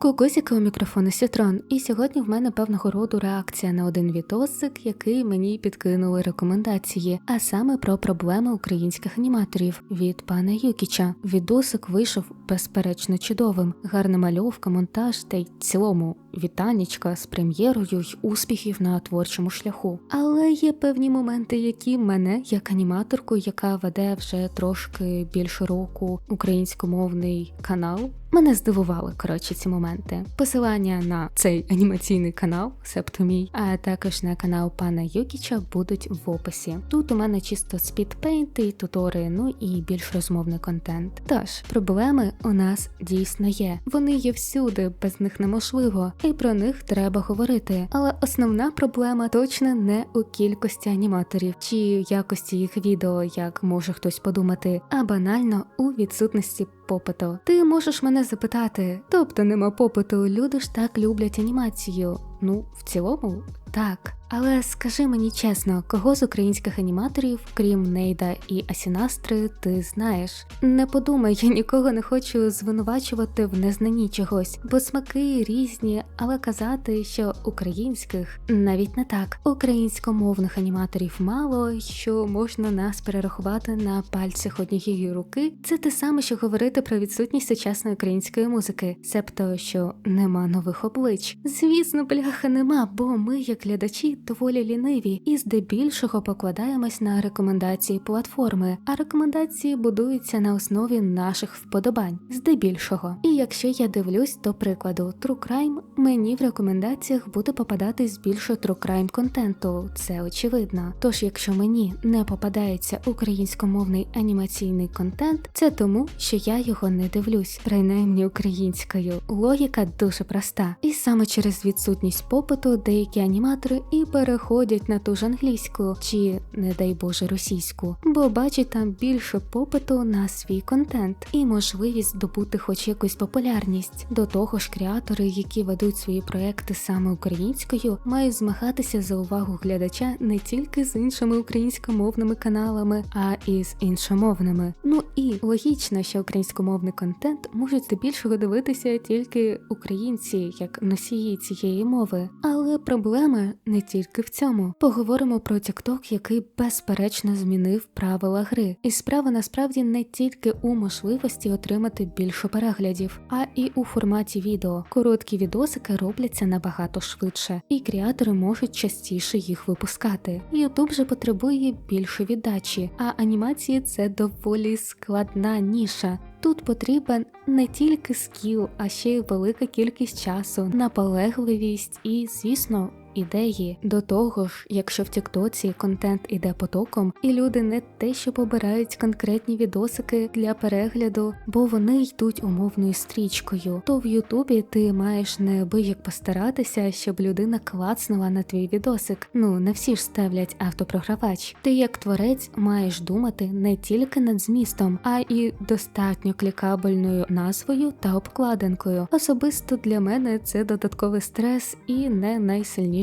Кукусіка у мікрофону Сітрон, і сьогодні в мене певного роду реакція на один відосик, який мені підкинули рекомендації, а саме про проблеми українських аніматорів від пана Юкіча. Відосик вийшов безперечно чудовим, гарна мальовка, монтаж та й цілому вітанічка з прем'єрою й успіхів на творчому шляху. Але є певні моменти, які мене, як аніматорку, яка веде вже трошки більше року українськомовний канал. Мене здивували коротше ці моменти. Посилання на цей анімаційний канал, себто мій, а також на канал пана Юкіча будуть в описі. Тут у мене чисто спідпейнти, тутори, ну і більш розмовний контент. Тож проблеми у нас дійсно є. Вони є всюди, без них неможливо, про них треба говорити. Але основна проблема точно не у кількості аніматорів чи якості їх відео, як може хтось подумати, а банально у відсутності попиту. Ти можеш мене запитати, тобто нема попиту, люди ж так люблять анімацію. Ну, в цілому, так. Але скажи мені чесно, кого з українських аніматорів, крім Нейда і Асінастри, ти знаєш? Не подумай, я нікого не хочу звинувачувати в незнанні чогось, бо смаки різні, але казати, що українських навіть не так. Українськомовних аніматорів мало, що можна нас перерахувати на пальцях однієї руки. Це те саме, що говорити про відсутність сучасної української музики, себто що нема нових облич. Звісно, бляха нема, бо ми, як глядачі, доволі ліниві і здебільшого покладаємось на рекомендації платформи, а рекомендації будуються на основі наших вподобань, здебільшого. І якщо я дивлюсь, до прикладу, True Crime, мені в рекомендаціях буде попадатись більше True Crime контенту, це очевидно. Тож, якщо мені не попадається українськомовний анімаційний контент, це тому, що я його не дивлюсь, принаймні українською. Логіка дуже проста, і саме через відсутність попиту деякі аніматори і переходять на ту ж англійську чи, не дай Боже, російську, бо бачать там більше попиту на свій контент і можливість здобути хоч якусь популярність. До того ж, креатори, які ведуть свої проекти саме українською, мають змагатися за увагу глядача не тільки з іншими українськомовними каналами, а і з іншомовними. Ну і логічно, що українськомовний контент можуть здебільшого дивитися тільки українці, як носії цієї мови. Але проблема не тільки в цьому. Поговоримо про TikTok, який безперечно змінив правила гри. І справа насправді не тільки у можливості отримати більше переглядів, а і у форматі відео. Короткі відосики робляться набагато швидше, і креатори можуть частіше їх випускати. YouTube же потребує більше віддачі, а анімації це доволі складна ніша. Тут потрібен не тільки скіл, а ще й велика кількість часу, наполегливість і, звісно, ідеї. До того ж, якщо в Тіктоці контент іде потоком, і люди не те, що побирають конкретні відосики для перегляду, бо вони йдуть умовною стрічкою, то в Ютубі ти маєш неабияк постаратися, щоб людина клацнула на твій відосик. Ну не всі ж ставлять автопрогравач. Ти як творець маєш думати не тільки над змістом, а і достатньо клікабельною назвою та обкладинкою. Особисто для мене це додатковий стрес і не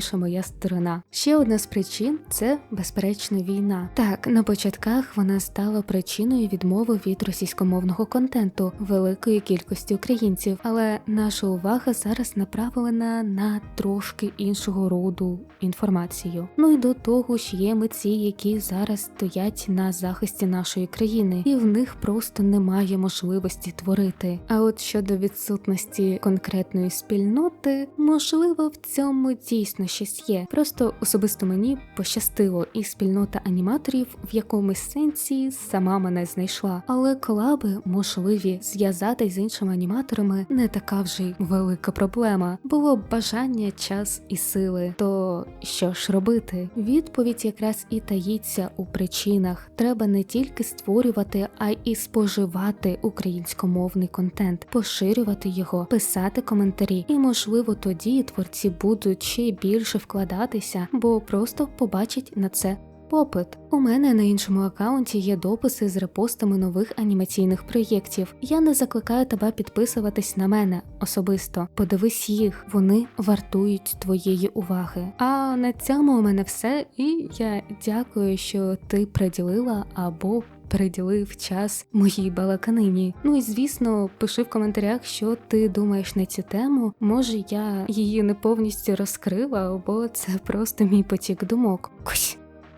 найсильніша моя сторона. Ще одна з причин це безперечно війна. Так, на початках вона стала причиною відмови від російськомовного контенту великої кількості українців, але наша увага зараз направлена на трошки іншого роду інформацію. Ну і до того ж є митці, які зараз стоять на захисті нашої країни, і в них просто немає можливості творити. А от щодо відсутності конкретної спільноти, можливо, в цьому дійсно щось є. Просто особисто мені пощастило, і спільнота аніматорів в якомусь сенсі сама мене знайшла. Але колаби можливі зв'язати з іншими аніматорами не така вже й велика проблема. Було бажання, час і сили. То що ж робити? Відповідь якраз і таїться у причинах. Треба не тільки створювати, а й споживати українськомовний контент, поширювати його, писати коментарі, і можливо тоді творці будуть ще більше вкладатися, бо просто побачать на це. Попит у мене на іншому аккаунті є дописи з репостами нових анімаційних проєктів. Я не закликаю тебе підписуватись на мене особисто. Подивись їх, вони вартують твоєї уваги. А на цьому у мене все, і я дякую, що ти приділила або переділив час моїй балаканині. Ну і звісно, пиши в коментарях, що ти думаєш на цю тему. Може, я її не повністю розкрила, або це просто мій потік думок. Кусь.